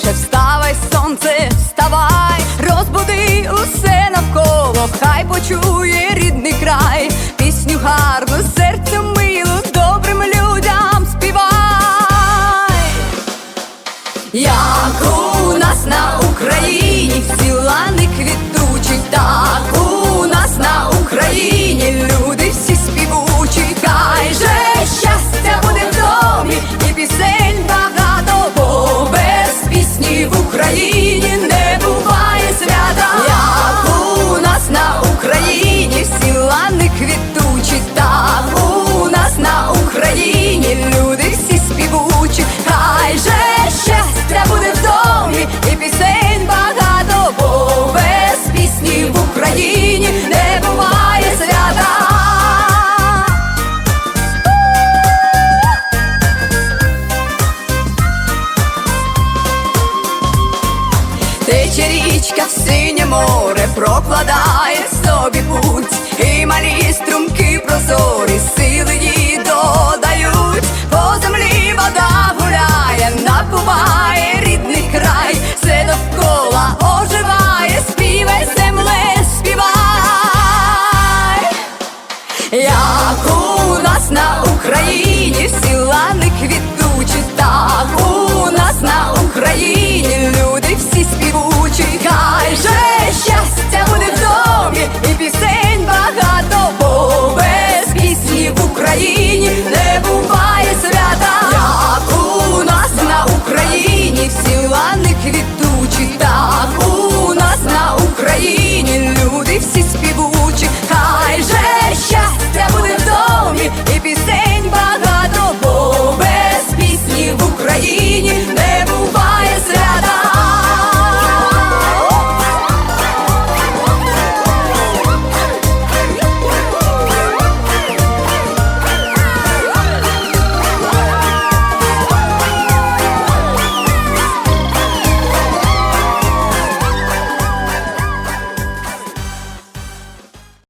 Швидше вставай, сонце, вставай, розбуди усе навколо, хай почує рідний край, пісню гарну серцем. річка в синє море прокладає собі путь, і малі струмки прозорі сили її додають, по землі вода гуляє, напуває рідний край, все довкола оживає, співай земле, співай. Я